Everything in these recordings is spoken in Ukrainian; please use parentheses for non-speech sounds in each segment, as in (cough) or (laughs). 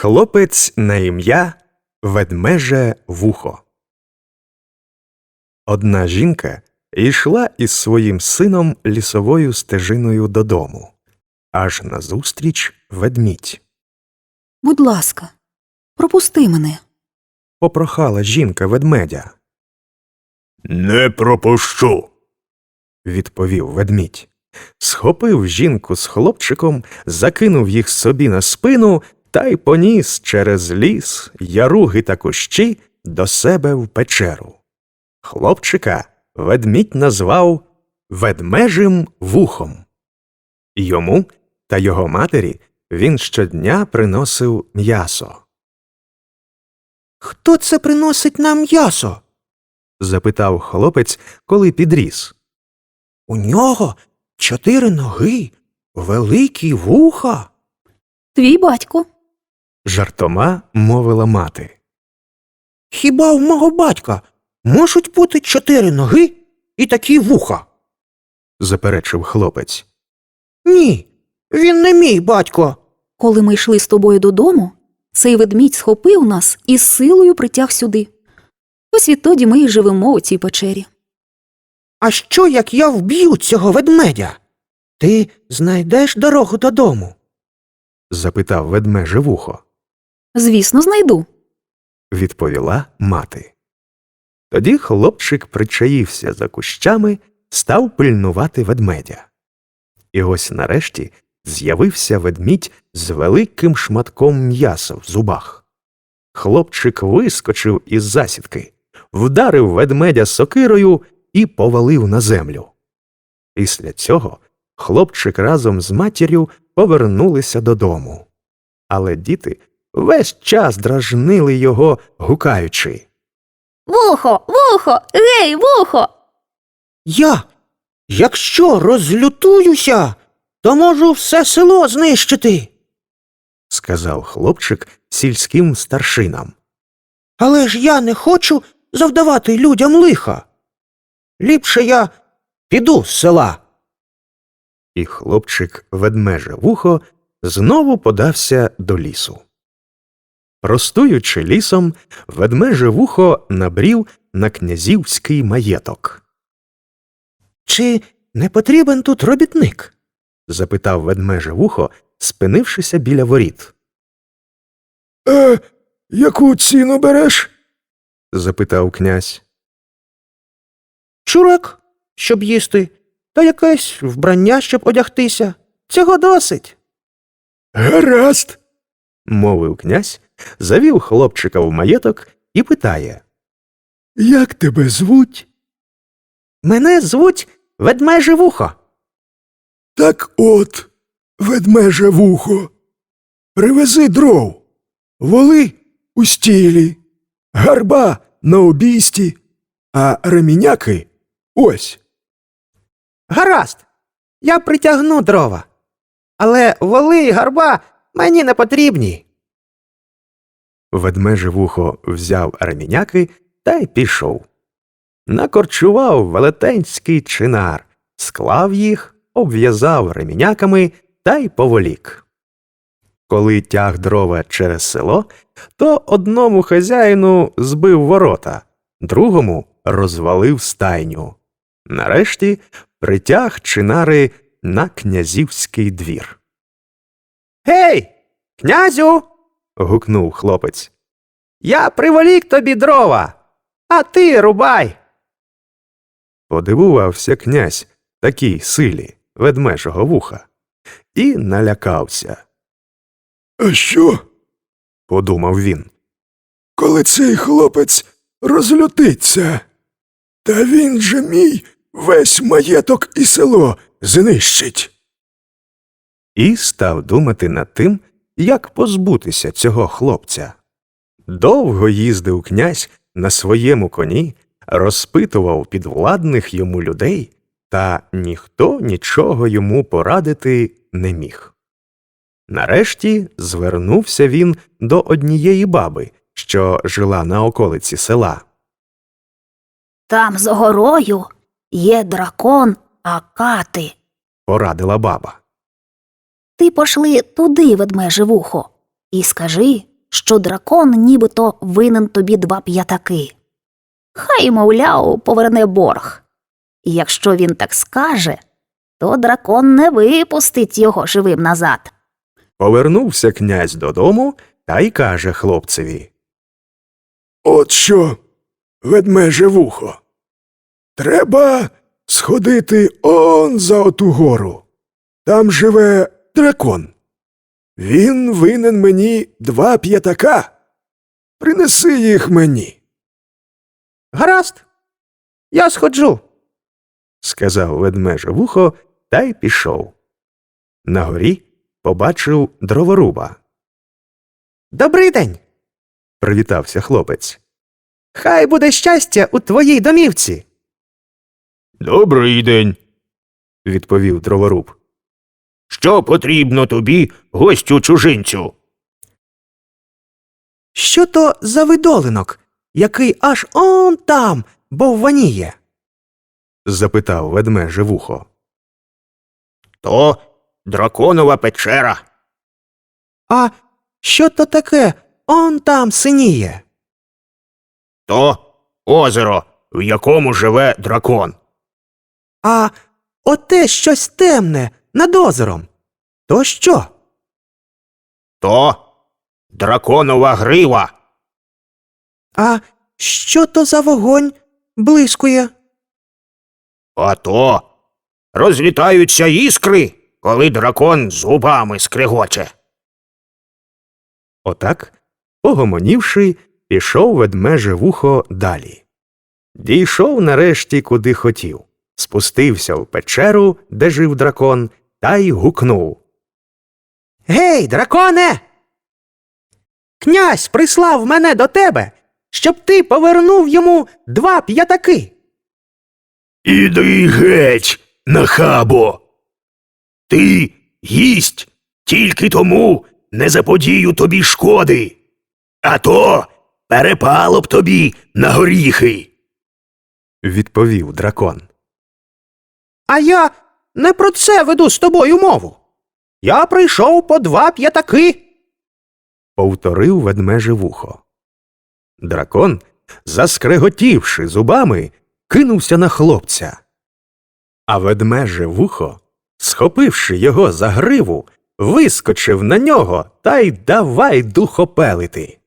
Хлопець на ім'я Ведмеже вухо. Одна жінка йшла із своїм сином лісовою стежиною додому. Аж назустріч ведмідь. Будь ласка, пропусти мене. Попрохала жінка ведмедя, Не пропущу. відповів ведмідь. Схопив жінку з хлопчиком, закинув їх собі на спину та й поніс через ліс, яруги та кущі до себе в печеру. Хлопчика ведмідь назвав ведмежим вухом. Йому та його матері він щодня приносив м'ясо. Хто це приносить нам м'ясо? запитав хлопець, коли підріс. У нього чотири ноги, великі вуха. Твій батько. Жартома мовила мати. Хіба в мого батька можуть бути чотири ноги і такі вуха? заперечив хлопець. Ні, він не мій батько. Коли ми йшли з тобою додому, цей ведмідь схопив нас і з силою притяг сюди. Ось відтоді ми й живемо у цій печері. А що, як я вб'ю цього ведмедя? Ти знайдеш дорогу додому. запитав ведмеже вухо, Звісно, знайду. відповіла мати. Тоді хлопчик причаївся за кущами, став пильнувати ведмедя. І ось нарешті з'явився ведмідь з великим шматком м'яса в зубах. Хлопчик вискочив із засідки, вдарив ведмедя сокирою і повалив на землю. Після цього хлопчик разом з матір'ю повернулися додому. Але діти весь час дражнили його, гукаючи. Вухо, вухо, гей, вухо. Я, якщо розлютуюся, то можу все село знищити. сказав хлопчик сільським старшинам. Але ж я не хочу завдавати людям лиха. Ліпше я піду з села. І хлопчик ведмеже вухо знову подався до лісу. Простуючи лісом, ведмеже вухо набрів на князівський маєток. Чи не потрібен тут робітник? запитав ведмеже вухо, спинившися біля воріт. Е, яку ціну береш? запитав князь. Чурак, щоб їсти, та якесь вбрання, щоб одягтися. Цього досить. Гаразд. мовив князь, завів хлопчика в маєток і питає. Як тебе звуть? Мене звуть ведмеже вухо. Так от, ведмеже вухо. Привези дров, воли у стілі, гарба на обійсті, а реміняки ось. Гаразд, я притягну дрова. Але воли й гарба мені не потрібні. Ведмеже вухо взяв реміняки та й пішов. Накорчував велетенський чинар, склав їх, обв'язав реміняками та й поволік. Коли тяг дрова через село, то одному хазяїну збив ворота, другому розвалив стайню. Нарешті притяг чинари на князівський двір. Гей, князю. Гукнув хлопець. Я приволік тобі дрова, а ти рубай. Подивувався князь такій силі ведмежого вуха і налякався, А що, подумав він. коли цей хлопець розлютиться? Та він же мій весь маєток і село знищить. І став думати над тим, як позбутися цього хлопця. Довго їздив князь на своєму коні, розпитував підвладних йому людей, та ніхто нічого йому порадити не міг. Нарешті звернувся він до однієї баби, що жила на околиці села. Там за горою є дракон Акати. Порадила баба. Ти пошли туди, ведмеже вухо. і скажи, що дракон нібито винен тобі два п'ятаки. Хай, мовляв, поверне борг. І якщо він так скаже, то дракон не випустить його живим назад. Повернувся князь додому та й каже хлопцеві. От що, ведмеже вухо. Треба сходити он за оту гору. Там живе дракон. Він винен мені два п'ятака. Принеси їх мені. Гаразд. Я сходжу. сказав ведмеже вухо та й пішов. На горі побачив дроворуба. Добрий день. Привітався хлопець. Хай буде щастя у твоїй домівці. Добрий день. відповів дроворуб. Що потрібно тобі, гостю чужинцю? Що то за видолинок, який аж он там бовваніє? запитав ведмеже вухо. То драконова печера. А що то таке он там синіє? То озеро, в якому живе дракон. А оте щось темне над озером. То що? То драконова грива. А що то за вогонь блискує? А то розлітаються іскри, коли дракон зубами скригоче. Отак, погомонівши, пішов ведмеже вухо далі. Дійшов нарешті, куди хотів, спустився в печеру, де жив дракон, та й гукнув. Гей, драконе! Князь прислав мене до тебе, щоб ти повернув йому два п'ятаки. Іди геть, нахабо. Ти їсть тільки тому не заподію тобі шкоди, а то перепало б тобі на горіхи. Відповів дракон. А я не про це веду з тобою мову. Я прийшов по два п'ятаки. повторив ведмеже вухо. Дракон, заскреготівши зубами, кинувся на хлопця. А ведмеже вухо, схопивши його за гриву, вискочив на нього та й давай духопелити.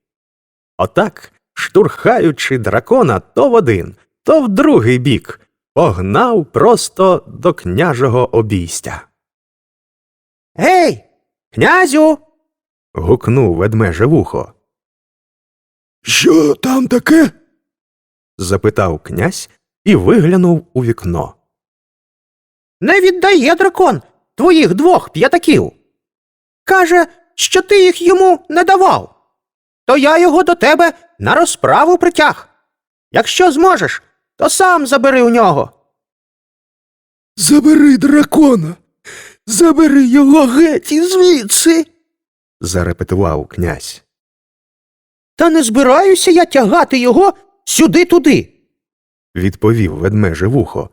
Отак, штурхаючи дракона то в один, то в другий бік, погнав просто до княжого обійстя. Гей, князю! Гукнув ведмеже вухо. Що там таке? запитав князь і виглянув у вікно. Не віддає дракон твоїх двох п'ятаків. Каже, що ти їх йому не давав. То я його до тебе на розправу притяг. Якщо зможеш, то сам забери у нього. Забери дракона. Забери його геть і звідси. зарепетував князь. Та не збираюся я тягати його сюди-туди. Відповів ведмеже вухо.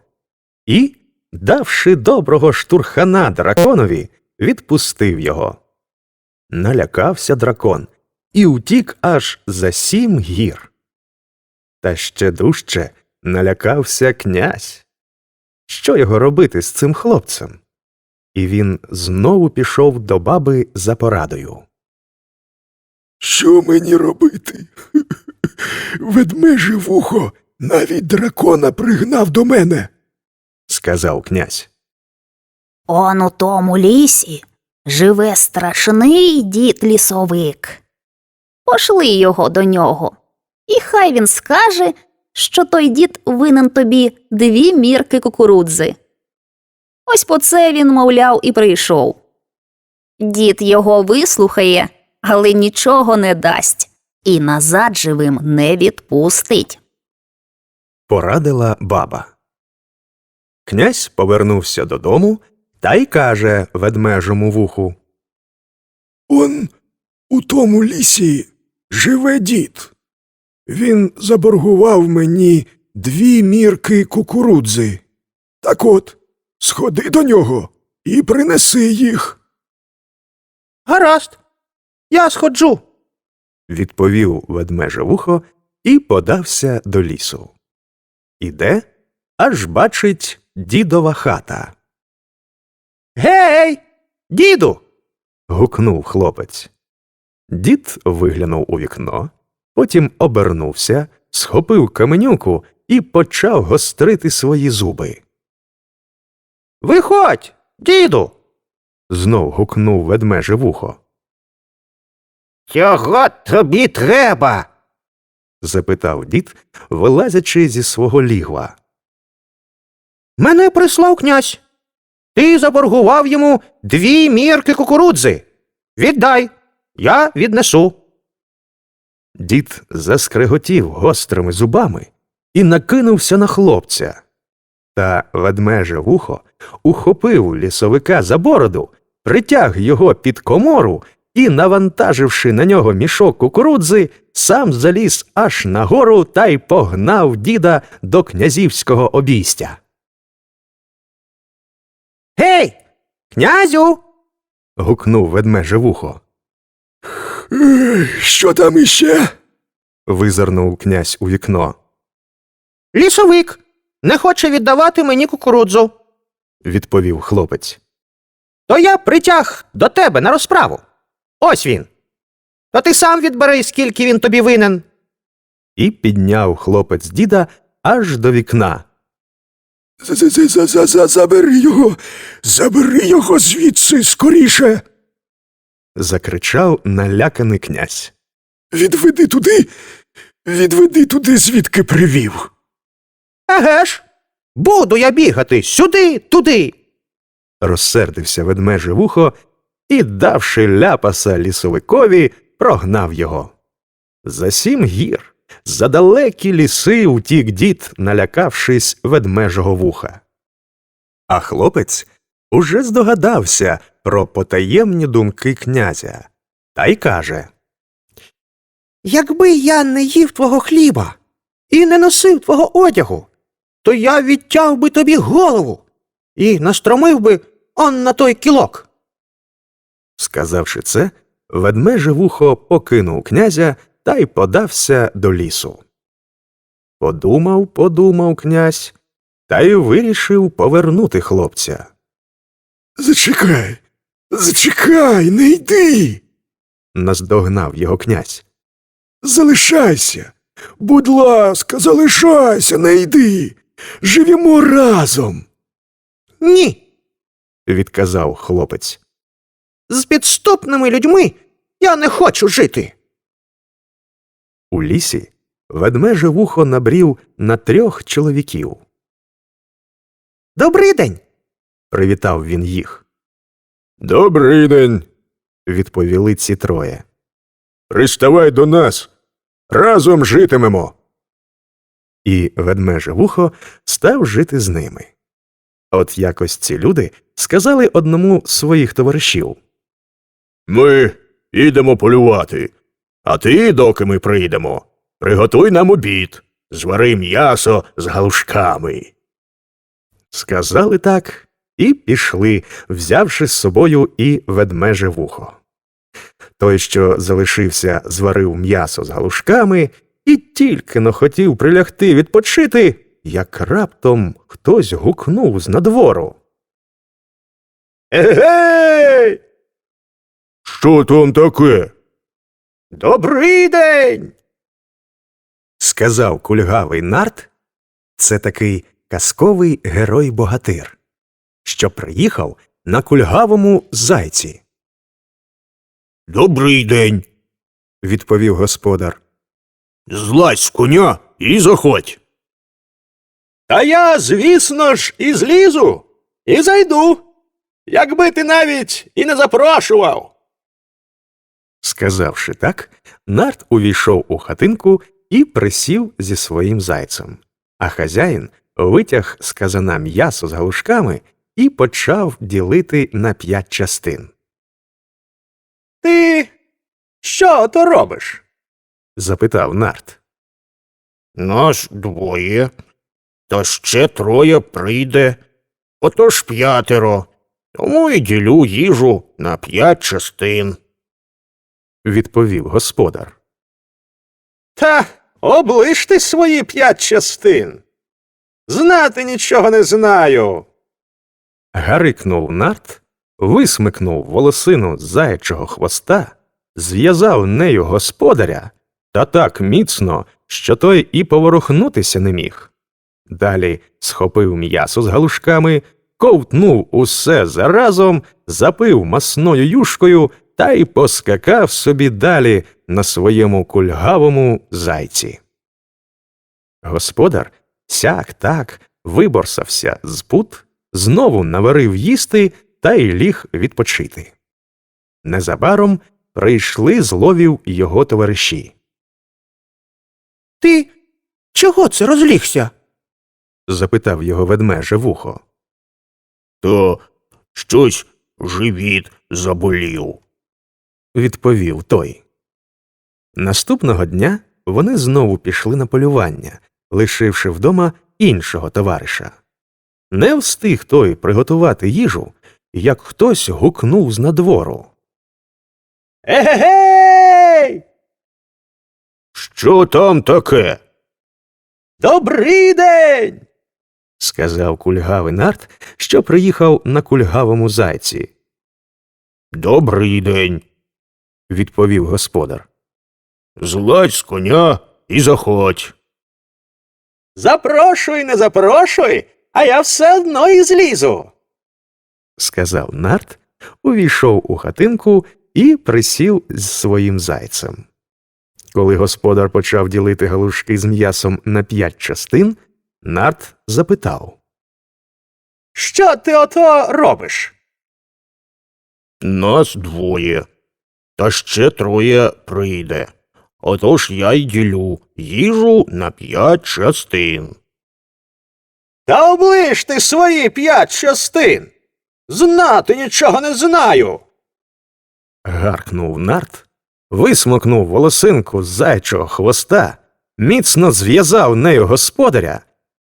І, давши доброго штурхана драконові, відпустив його. Налякався дракон і утік аж за сім гір. Та ще дужче налякався князь. Що його робити з цим хлопцем? І він знову пішов до баби за порадою. Що мені робити? (laughs) Ведмеже вухо, навіть дракона пригнав до мене. сказав князь. Он у тому лісі живе страшний дід лісовик. Пошли його до нього, і хай він скаже, що той дід винен тобі дві мірки кукурудзи. Ось по це він, мовляв, і прийшов. Дід його вислухає, але нічого не дасть, і назад живим не відпустить. порадила баба. Князь повернувся додому та й каже ведмежому вуху. Он у тому лісі живе дід. Він заборгував мені дві мірки кукурудзи. Так от, сходи до нього і принеси їх. Гаразд. Я сходжу. відповів ведмеже вухо і подався до лісу. Іде, аж бачить дідова хата. Гей, діду. гукнув хлопець. Дід виглянув у вікно, потім обернувся, схопив каменюку і почав гострити свої зуби. Виходь, діду. Знов гукнув ведмеже вухо. Чого тобі треба? запитав дід, вилазячи зі свого лігва. Мене прислав князь. Ти заборгував йому дві мірки кукурудзи. Віддай, я віднесу. Дід заскреготів гострими зубами і накинувся на хлопця. Та ведмеже вухо ухопив лісовика за бороду, притяг його під комору і, навантаживши на нього мішок кукурудзи, сам заліз аж на гору та й погнав діда до князівського обійстя. Гей, князю. гукнув ведмеже вухо. Що там іще? Визирнув князь у вікно. Лісовик не хоче віддавати мені кукурудзу. Відповів хлопець. То я притяг до тебе на розправу. Ось він. То ти сам відбери, скільки він тобі винен. І підняв хлопець діда аж до вікна. Забери його, забери його звідси скоріше. Закричав наляканий князь. Відведи туди, відведи туди, звідки привів. Еге ж. Буду я бігати сюди, туди. Розсердився ведмеже вухо і, давши ляпаса лісовикові, прогнав його. За сім гір, за далекі ліси утік дід, налякавшись ведмежого вуха. А хлопець уже здогадався про потаємні думки князя та й каже Якби я не їв твого хліба і не носив твого одягу, то я відтяв би тобі голову і настромив би он на той кілок. Сказавши це, ведмеже вухо покинув князя та й подався до лісу. Подумав, подумав князь, та й вирішив повернути хлопця. Зачекай, зачекай, не йди. Наздогнав його князь. Залишайся. Будь ласка, залишайся, не йди. Живімо разом. Ні. Відказав хлопець. З підступними людьми я не хочу жити. У лісі ведмеже вухо набрів на трьох чоловіків. Добрий день. Привітав він їх. Добрий день. Відповіли ці троє. Приставай до нас. Разом житимемо. і ведмеже вухо став жити з ними. От якось ці люди сказали одному з своїх товаришів Ми ідемо полювати. А ти, доки ми прийдемо, приготуй нам обід, звари м'ясо з галушками. сказали так і пішли, взявши з собою і ведмеже вухо. Той, що залишився, зварив м'ясо з галушками і тільки но хотів прилягти відпочити, як раптом хтось гукнув з надвору. Егей! Що там таке? Добрий день. сказав кульгавий нарт, це такий казковий герой-богатир, що приїхав на кульгавому зайці, Добрий день. відповів господар. Злазь з коня і заходь. Та я, звісно ж, і злізу, і зайду, якби ти навіть і не запрошував. Сказавши так, нарт увійшов у хатинку і присів зі своїм зайцем, а хазяїн витяг з казана м'ясо з галушками і почав ділити на п'ять частин. Ти що то робиш? запитав нарт. Нас двоє, та ще троє прийде, отож п'ятеро. Тому і ділю їжу на п'ять частин. відповів господар. Та облиште свої п'ять частин. Знати нічого не знаю. Гарикнув нарт, висмикнув волосину заячого хвоста, зв'язав нею господаря та так міцно, що той і поворухнутися не міг. Далі схопив м'ясо з галушками, ковтнув усе заразом, запив масною юшкою та й поскакав собі далі на своєму кульгавому зайці. Господар сяк так виборсався з пут, знову наварив їсти та й ліг відпочити. Незабаром прийшли з ловів його товариші. Ти чого це розлігся? запитав його ведмеже вухо. То щось живіт заболів. відповів той. Наступного дня вони знову пішли на полювання, лишивши вдома іншого товариша. Не встиг той приготувати їжу, як хтось гукнув з надвору. Егегей! Що там таке? Добрий день! сказав кульгавий нарт, що приїхав на кульгавому зайці, Добрий день. відповів господар. Зладь з коня і заходь. Запрошуй, не запрошуй, а я все одно і злізу. сказав нарт, увійшов у хатинку і присів з своїм зайцем. Коли господар почав ділити галушки з м'ясом на п'ять частин, нарт запитав. Що ти ото робиш? Нас двоє. Та ще троє прийде. Отож я й ділю їжу на п'ять частин. Та облиш ти свої п'ять частин. Знати нічого не знаю. Гаркнув нарт, висмокнув волосинку з зайчого хвоста, міцно зв'язав нею господаря,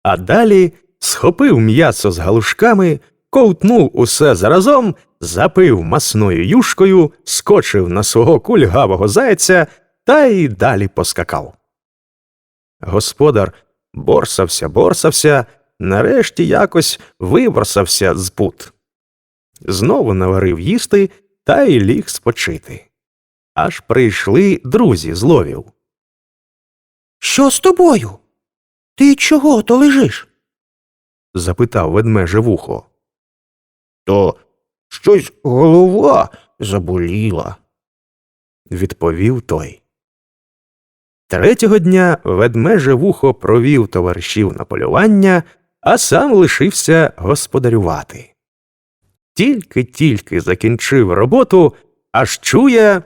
а далі схопив м'ясо з галушками, ковтнув усе заразом, запив масною юшкою, скочив на свого кульгавого зайця та й далі поскакав. Господар борсався, борсався, нарешті якось виборсався з пут. Знову наварив їсти та й ліг спочити. Аж прийшли друзі з ловів. Що з тобою? Ти чого то лежиш? запитав ведмеже вухо. То щось голова заболіла. відповів той. Третього дня ведмеже вухо провів товаришів на полювання, а сам лишився господарювати. Тільки-тільки закінчив роботу, аж чує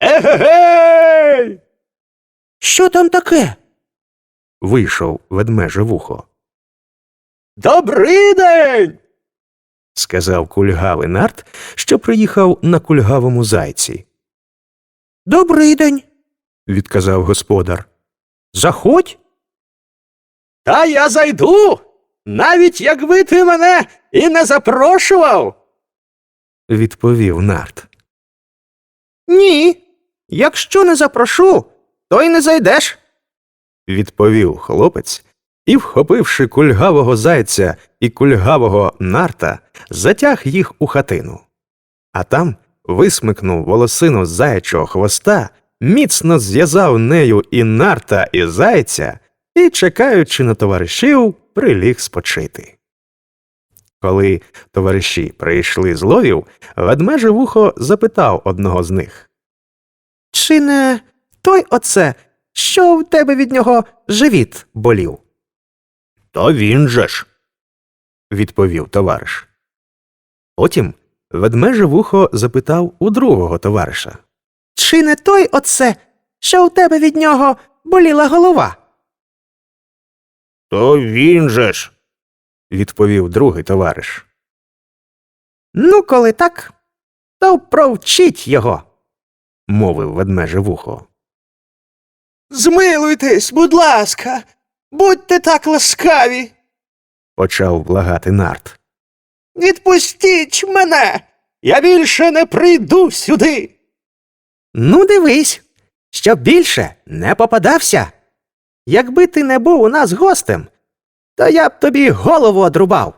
Егегей! Що там таке? вийшов ведмеже вухо. Добрий день! сказав кульгавий нарт, що приїхав на кульгавому зайці, Добрий день. відказав господар. Заходь. Та я зайду, навіть якби ти мене і не запрошував. відповів нарт. Ні. Якщо не запрошу, то й не зайдеш. відповів хлопець і, вхопивши кульгавого зайця і кульгавого нарта, затяг їх у хатину. А там висмикнув волосину з заячого хвоста, міцно зв'язав нею і нарта, і зайця, і, чекаючи на товаришів, приліг спочити. Коли товариші прийшли з ловів, ведмеже вухо запитав одного з них. Чи не той оце, що в тебе від нього живіт болів? Та він же ж. відповів товариш. Потім ведмеже вухо запитав у другого товариша. Чи не той оце, що в тебе від нього боліла голова? Та він же ж. відповів другий товариш. Ну, коли так, то провчіть його. мовив ведмеже вухо. Змилуйтесь, будь ласка, будьте так ласкаві. Почав благати нарт. Відпустіть мене. Я більше не прийду сюди. Ну, дивись, щоб більше не попадався. Якби ти не був у нас гостем, то я б тобі голову одрубав.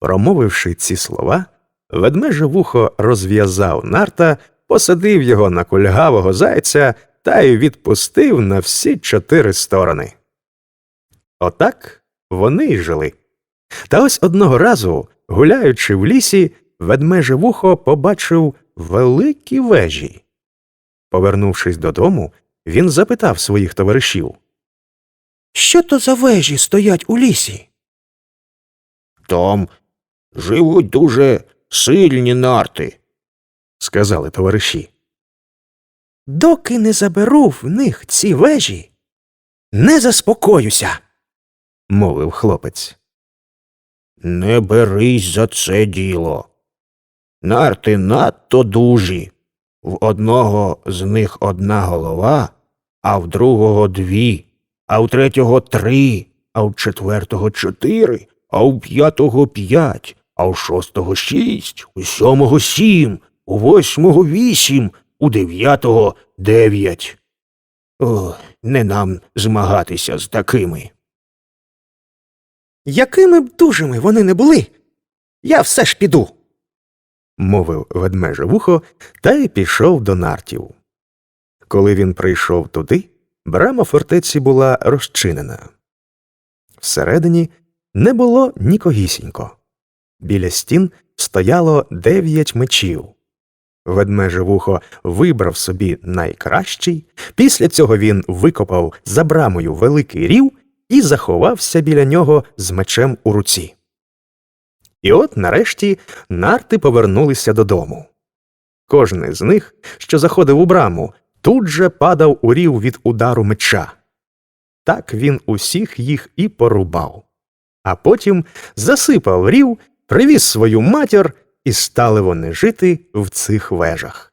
Промовивши ці слова, ведмеже вухо розв'язав нарта, посадив його на кульгавого зайця та й відпустив на всі чотири сторони. Отак вони й жили. Та ось одного разу, гуляючи в лісі, ведмеже вухо побачив великі вежі. Повернувшись додому, він запитав своїх товаришів. Що то за вежі стоять у лісі? Там живуть дуже сильні нарти. сказали товариші. Доки не заберу в них ці вежі, не заспокоюся. мовив хлопець. Не берись за це діло. Нарти надто дужі. В одного з них одна голова, а в другого дві, а в третього три, а в четвертого чотири, а в п'ятого п'ять, а в шостого шість, у сьомого сім, у восьмого вісім, у дев'ятого дев'ять. О, не нам змагатися з такими. Якими б дужими вони не були, я все ж піду. мовив ведмеже вухо та й пішов до нартів. Коли він прийшов туди, брама фортеці була розчинена. Всередині не було нікогісінько. Біля стін стояло дев'ять мечів. Ведмеже вухо вибрав собі найкращий, після цього він викопав за брамою великий рів і заховався біля нього з мечем у руці. І от нарешті нарти повернулися додому. Кожний з них, що заходив у браму, тут же падав у рів від удару меча. Так він усіх їх і порубав, а потім засипав рів, привіз свою матір, і стали вони жити в цих вежах.